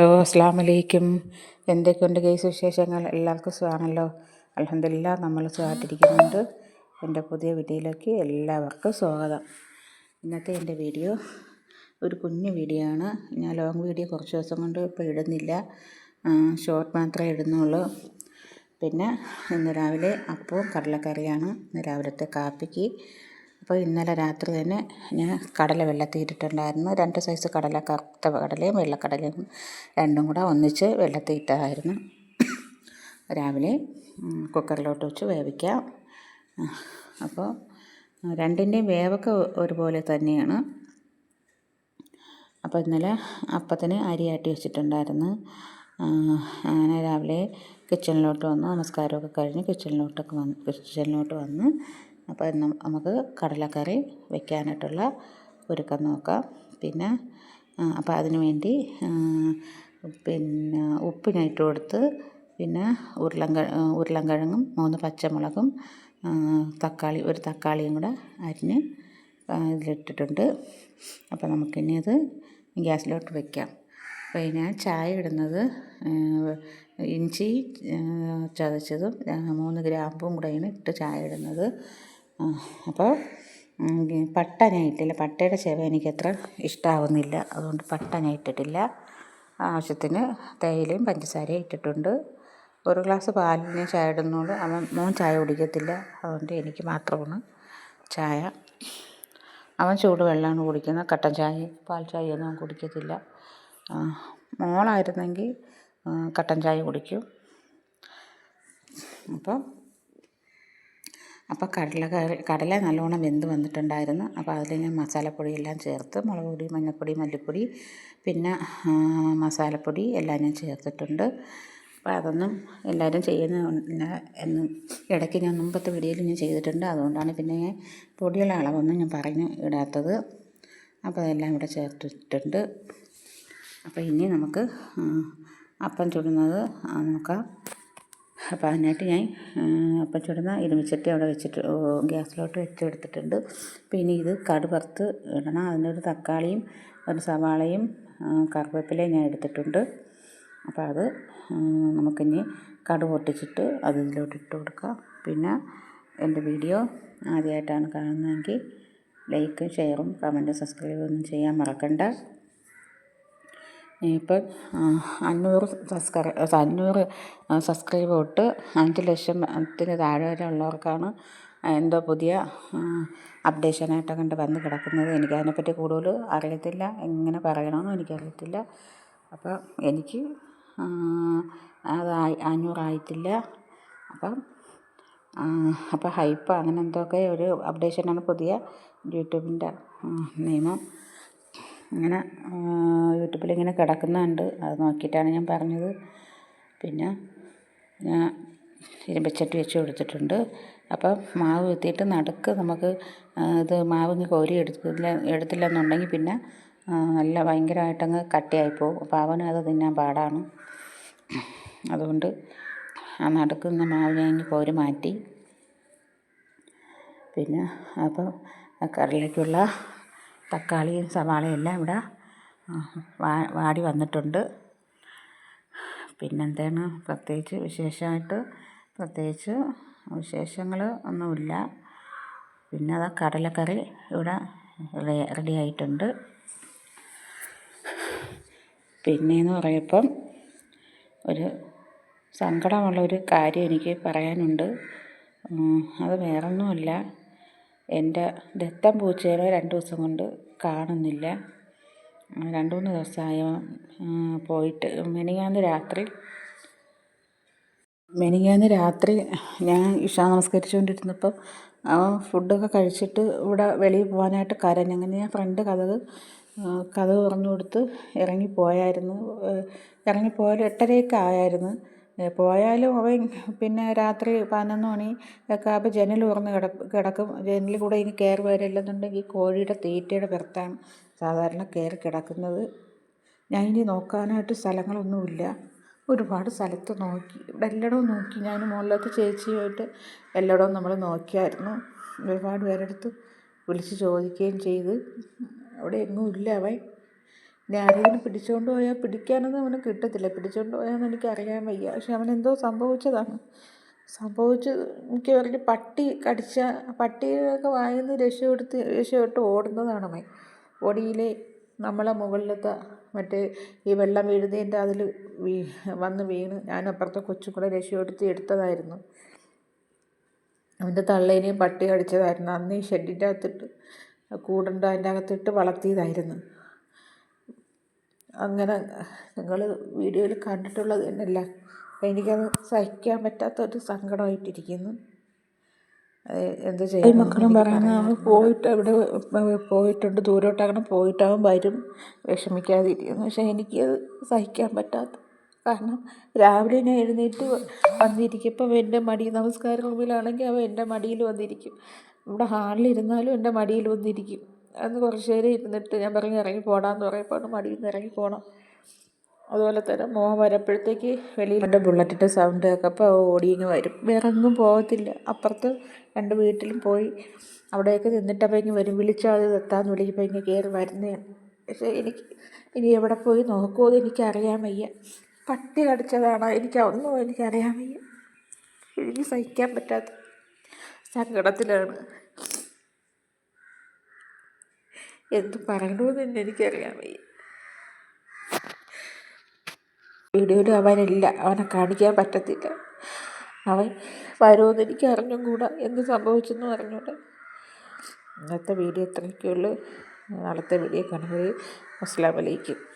Hello അസ്സാം വലൈക്കും എന്തൊക്കെയുണ്ട് കേസ് വിശേഷങ്ങൾ? എല്ലാവർക്കും സുഖമാണല്ലോ? അലഹമില്ല നമ്മൾ സുഖമായിട്ടിരിക്കുന്നുണ്ട്. എന്റെ പുതിയ വീഡിയോയിലേക്ക് എല്ലാവർക്കും സ്വാഗതം. ഇന്നത്തെ എന്റെ വീഡിയോ ഒരു കുഞ്ഞു വീഡിയോ ആണ്. ഞാൻ ലോങ് വീഡിയോ കുറച്ച് ദിവസം കൊണ്ട് ഇപ്പോൾ ഇടുന്നില്ല. ഷോർട്ട് മാത്രമേ ഇടുന്നുള്ളൂ. പിന്നെ ഇന്ന് രാവിലെ അപ്പവും കടലക്കറിയാണ്. ഇന്ന് രാവിലത്തെ കാപ്പിക്ക് അപ്പോൾ ഇന്നലെ രാത്രി തന്നെ ഞാൻ കടല വെള്ളത്തിൽ ഇട്ടിട്ടുണ്ടായിരുന്നു. രണ്ട് സൈസ് കടല കറുത്ത കടലയും വെള്ളക്കടലയും രണ്ടും കൂടെ ഒന്നിച്ച് വെള്ളത്തിൽ ഇട്ടതായിരുന്നു രാവിലെ കുക്കറിലോട്ട് വെച്ച് വേവിക്കാം. അപ്പോൾ രണ്ടിന്റെയും വേവൊക്കെ ഒരുപോലെ തന്നെയാണ്. അപ്പോൾ ഇന്നലെ അപ്പത്തിന് അരി ആട്ടി വെച്ചിട്ടുണ്ടായിരുന്നു. അങ്ങനെ രാവിലെ കിച്ചണിലോട്ട് വന്ന്. നമസ്കാരമൊക്കെ കഴിഞ്ഞ് കിച്ചണിലോട്ടൊക്കെ വന്ന് കിച്ചണിലോട്ട് വന്ന് അപ്പോൾ നമുക്ക് കടലക്കറി വെക്കാനായിട്ടുള്ള ഒരുക്കം നോക്കാം. പിന്നെ അപ്പോൾ അതിന് വേണ്ടി പിന്നെ ഉപ്പ് ഞാൻ ഇട്ട് കൊടുത്ത് പിന്നെ ഉരുളൻ ഉരുളൻകിഴങ്ങും മൂന്ന് പച്ചമുളകും തക്കാളി ഒരു തക്കാളിയും കൂടെ അരിഞ്ഞ് ഇതിലിട്ടിട്ടുണ്ട്. അപ്പോൾ നമുക്കിനി അത് ഗ്യാസിലോട്ട് വെക്കാം. അപ്പോൾ ഞാൻ ചായ ഇടുന്നത് ഇഞ്ചി ചതച്ചതും മൂന്ന് ഗ്രാമ്പും കൂടെയാണ് ഇട്ട് ചായ ഇടുന്നത്. അപ്പോൾ പട്ട ഞാൻ ഇട്ടില്ല പട്ടയുടെ ചെവ എനിക്കത്ര ഇഷ്ടമാവുന്നില്ല അതുകൊണ്ട് പട്ട ഞാൻ ഇട്ടിട്ടില്ല ആവശ്യത്തിന് തേയിലയും പഞ്ചസാരയും ഇട്ടിട്ടുണ്ട്. ഒരു ഗ്ലാസ് പാലിന് ചായ ഇടുന്നുള്ളൂ അവൻ മോൻ ചായ കുടിക്കത്തില്ല. അതുകൊണ്ട് എനിക്ക് മാത്രമാണ് ചായ. അവൻ ചൂടുവെള്ളമാണ് കുടിക്കുന്നത് കട്ടൻ ചായ പാൽ ചായയൊന്നും അവൻ കുടിക്കത്തില്ല. മോളായിരുന്നെങ്കിൽ കട്ടൻ ചായ കുടിക്കും. അപ്പം അപ്പോൾ കടല കടല നല്ലോണം വെന്ത് വന്നിട്ടുണ്ടായിരുന്നു. അപ്പോൾ അതിൽ ഞാൻ മസാലപ്പൊടിയെല്ലാം ചേർത്ത് മുളക് പൊടി മഞ്ഞൾപ്പൊടി മല്ലിപ്പൊടി പിന്നെ മസാലപ്പൊടി എല്ലാം ഞാൻ ചേർത്തിട്ടുണ്ട്. അപ്പോൾ അതൊന്നും എല്ലാവരും ചെയ്യുന്ന എന്ന് ഇടയ്ക്ക് ഞാൻ മുമ്പത്തെ വീഡിയോയിൽ ഞാൻ ചെയ്തിട്ടുണ്ട്. അതുകൊണ്ടാണ് പിന്നെ ഞാൻ പൊടിയുള്ള അളവൊന്നും ഞാൻ പറഞ്ഞ് ഇടാത്തത്. അപ്പോൾ അതെല്ലാം ഇവിടെ ചേർത്തിട്ടുണ്ട്. അപ്പോൾ ഇനി നമുക്ക് അപ്പം ചുടുന്നത് നോക്കാം. അപ്പോൾ അതിനായിട്ട് ഞാൻ അപ്പം ചുടുന്ന ഇരുമ്പിച്ചട്ടി അവിടെ വെച്ചിട്ട് ഗ്യാസിലോട്ട് വെച്ചെടുത്തിട്ടുണ്ട്. പിന്നെ ഇത് കടു വറുത്ത് ഇടണം. അതിനൊരു തക്കാളിയും ഒരു സവാളയും കറിവേപ്പിലയും ഞാൻ എടുത്തിട്ടുണ്ട്. അപ്പോൾ അത് നമുക്കിനി കടു പൊട്ടിച്ചിട്ട് അത് ഇതിലോട്ട് ഇട്ട് കൊടുക്കാം. പിന്നെ എന്റെ വീഡിയോ ആദ്യമായിട്ടാണ് കാണുന്നതെങ്കിൽ ലൈക്കും ഷെയറും കമന്റും സബ്സ്ക്രൈബും ഒന്നും ചെയ്യാൻ മറക്കണ്ട. ഇപ്പം അഞ്ഞൂറ് സബ്സ്ക്രൈ അഞ്ഞൂറ് സബ്സ്ക്രൈബ് തൊട്ട് അഞ്ച് ലക്ഷത്തിന് താഴെ വരെ ഉള്ളവർക്കാണ് എന്തോ പുതിയ അപ്ഡേഷനായിട്ട് കണ്ട് വന്ന് കിടക്കുന്നത്. എനിക്കതിനെപ്പറ്റി കൂടുതൽ അറിയത്തില്ല. എങ്ങനെ പറയണമെന്നും എനിക്കറിയത്തില്ല. അപ്പം എനിക്ക് അത് അഞ്ഞൂറായിട്ടില്ല. അപ്പം അപ്പം ഹൈപ്പ് അങ്ങനെ എന്തൊക്കെ ഒരു അപ്ഡേഷനാണ് പുതിയ യൂട്യൂബിന്റെ നിയമം. ഇങ്ങനെ യൂട്യൂബിലിങ്ങനെ കിടക്കുന്നുണ്ട്. അത് നോക്കിയിട്ടാണ് ഞാൻ പറഞ്ഞത്. പിന്നെ ഞാൻ ഇരുമ്പച്ചട്ടി വെച്ച് കൊടുത്തിട്ടുണ്ട്. അപ്പം മാവ് കുത്തിയിട്ട് നടുക്ക് നമുക്ക് ഇത് മാവിങ്ങ് കോരി എടുത്തില്ല എടുത്തില്ലെന്നുണ്ടെങ്കിൽ പിന്നെ നല്ല ഭയങ്കരമായിട്ടങ്ങ് കട്ടിയായി അപ്പോൾ അവന് അത് തിന്നാൻ പാടാണ്. അതുകൊണ്ട് ആ നടുക്ക് നിന്ന് മാവ് ഞാൻ കോരി മാറ്റി. പിന്നെ അപ്പം കറിയിലേക്കുള്ള തക്കാളിയും സവാളയും എല്ലാം ഇവിടെ വാടി വന്നിട്ടുണ്ട്. പിന്നെന്താണ്? പ്രത്യേകിച്ച് വിശേഷമായിട്ട് പ്രത്യേകിച്ച് വിശേഷങ്ങൾ ഒന്നുമില്ല. പിന്നെ അതാ കടലക്കറി ഇവിടെ റെഡി ആയിട്ടുണ്ട്. പിന്നെയെന്ന് പറയുമ്പം ഒരു സങ്കടമുള്ളൊരു കാര്യം എനിക്ക് പറയാനുണ്ട്. അത് വേറൊന്നുമല്ല. എന്റെ ദത്തം പൂച്ചേനെ രണ്ട് ദിവസം കൊണ്ട് കാണുന്നില്ല. രണ്ട് മൂന്ന് ദിവസമായി പോയിട്ട്. മിനിങ്ങാന്ന് രാത്രി മിനിങ്ങാന്ന് രാത്രി ഞാൻ ഇഷ നമസ്കരിച്ചുകൊണ്ടിരുന്നപ്പം അവൻ ഫുഡൊക്കെ കഴിച്ചിട്ട് ഇവിടെ വെളിയിൽ പോകാനായിട്ട് കരഞ്ഞു അങ്ങനെ ഞാൻ ഫ്രണ്ട് കഥക് കഥ തുറന്നു കൊടുത്ത് ഇറങ്ങിപ്പോയായിരുന്നു. ഇറങ്ങിപ്പോയാൽ എട്ടരയൊക്കെ ആയായിരുന്നു. പോയാലും അവൻ പിന്നെ രാത്രി പതിനൊന്ന് മണി ഒക്കെ ആകുമ്പോൾ ജനൽ തുറന്ന് കിടക്കും. ജനലിൽ കൂടെ ഇനി കയറി വരില്ലെന്നുണ്ടെങ്കിൽ കോഴിയുടെ തീറ്റയുടെ പുറത്താണ് സാധാരണ കയറി കിടക്കുന്നത്. ഞാൻ ഇനി നോക്കാനായിട്ട് സ്ഥലങ്ങളൊന്നുമില്ല. ഒരുപാട് സ്ഥലത്ത് നോക്കി. ഇവിടെ എല്ലായിടവും നോക്കി. ഞാൻ മുകളിലത്തെ ചേച്ചിയുമായിട്ട് എല്ലായിടവും നമ്മൾ നോക്കിയായിരുന്നു. ഒരുപാട് പേരെടുത്ത് വിളിച്ച് ചോദിക്കുകയും ചെയ്ത്. അവിടെ എങ്ങും ഇല്ല അവൻ. ഇനി ആരെങ്കിലും പിടിച്ചുകൊണ്ട് പോയാൽ പിടിക്കാനൊന്നും അവന് കിട്ടത്തില്ല. പിടിച്ചുകൊണ്ട് പോയാന്ന് എനിക്കറിയാൻ വയ്യ. പക്ഷെ അവൻ എന്തോ സംഭവിച്ചതാണ്. സംഭവിച്ച് എനിക്ക് പറഞ്ഞ് പട്ടി കടിച്ച പട്ടിയൊക്കെ വായിൽ നിന്ന് രക്ഷപ്പെടുത്തി രക്ഷപ്പെട്ട് ഓടുന്നതാണ് അവൻ ഒടിയിലെ നമ്മളെ മുകളിലത്തെ മറ്റേ ഈ വെള്ളം വീഴുന്നതിന്റെ അതിൽ വീ വന്ന് വീണ് ഞാൻ അപ്പുറത്തെ കൊച്ചും കൂടെ രക്ഷപ്പെടുത്തി എടുത്തതായിരുന്നു. അവന്റെ തള്ളേനെയും പട്ടി കടിച്ചതായിരുന്നു അന്ന് ഈ ഷെഡിന്റെ അകത്തിട്ട് കൂടണ്ട അതിന്റെ അകത്തിട്ട് വളർത്തിയതായിരുന്നു. അങ്ങനെ നിങ്ങൾ വീഡിയോയിൽ കണ്ടിട്ടുള്ളത് തന്നെയല്ല. എനിക്കത് സഹിക്കാൻ പറ്റാത്തൊരു സങ്കടമായിട്ടിരിക്കുന്നു. എന്ത് ചെയ്യും മക്കളും പറയുന്നത് അവൻ പോയിട്ട് അവിടെ പോയിട്ടുണ്ട്. ദൂരോട്ടാകണം പോയിട്ടാവും പോയിട്ട് അവൻ വരും. വിഷമിക്കാതിരിക്കുന്നു. പക്ഷേ എനിക്കത് സഹിക്കാൻ പറ്റാത്ത കാരണം രാവിലെ ഞാൻ എഴുന്നേറ്റ് വന്നിരിക്കും ഇപ്പം എന്റെ മടി നമസ്കാര റൂമിലാണെങ്കിൽ അവൻ എന്റെ മടിയിൽ വന്നിരിക്കും. ഇവിടെ ഹാളിലിരുന്നാലും എന്റെ മടിയിൽ വന്നിരിക്കും. അന്ന് കുറച്ച് നേരം ഇരുന്നിട്ട് ഞാൻ പറഞ്ഞു ഇറങ്ങി പോടാന്ന് പറയുമ്പോൾ മടിയിൽ നിന്ന് ഇറങ്ങി പോകണം അതുപോലെ തന്നെ മോൻ വരപ്പോഴത്തേക്ക് വെളിയിൽ എന്റെ ബുള്ളറ്റിന്റെ സൗണ്ട് കേൾക്കപ്പോൾ ഓടിയിങ്ങ് വരും. വേറെ എങ്ങും പോകത്തില്ല. അപ്പുറത്ത് രണ്ട് വീട്ടിലും പോയി അവിടെയൊക്കെ നിന്നിട്ടപ്പോൾ ഇങ്ങ് വരും. വിളിച്ചാൽ അത് എത്താമെന്ന് വിളിക്കുമ്പോൾ ഇങ്ങ് കയറി വരുന്നതാണ് പക്ഷേ എനിക്ക് ഇനി എവിടെ പോയി നോക്കുമോ എന്ന് എനിക്കറിയാൻ വയ്യ. പട്ടി കടിച്ചതാണോ എനിക്ക് ഒന്നും എനിക്കറിയാൻ വയ്യ. എനിക്ക് സഹിക്കാൻ പറ്റാത്ത സങ്കടത്തിലാണ്. എന്ത് പറയണമെന്ന് തന്നെ എനിക്കറിയാൻ വയ്യ. വീഡിയോയിൽ അവനില്ല അവനെ കാണിക്കാൻ പറ്റത്തില്ല. അവൻ വരുമെന്ന് എനിക്ക് അറിഞ്ഞും കൂടാ എന്ത് സംഭവിച്ചെന്നും അറിഞ്ഞൂടെ. ഇന്നത്തെ വീഡിയോ ഇത്രയൊക്കെയുള്ളൂ. നാളത്തെ വീഡിയോ കാണുമ്പോൾ അസ്സാം വലൈക്കും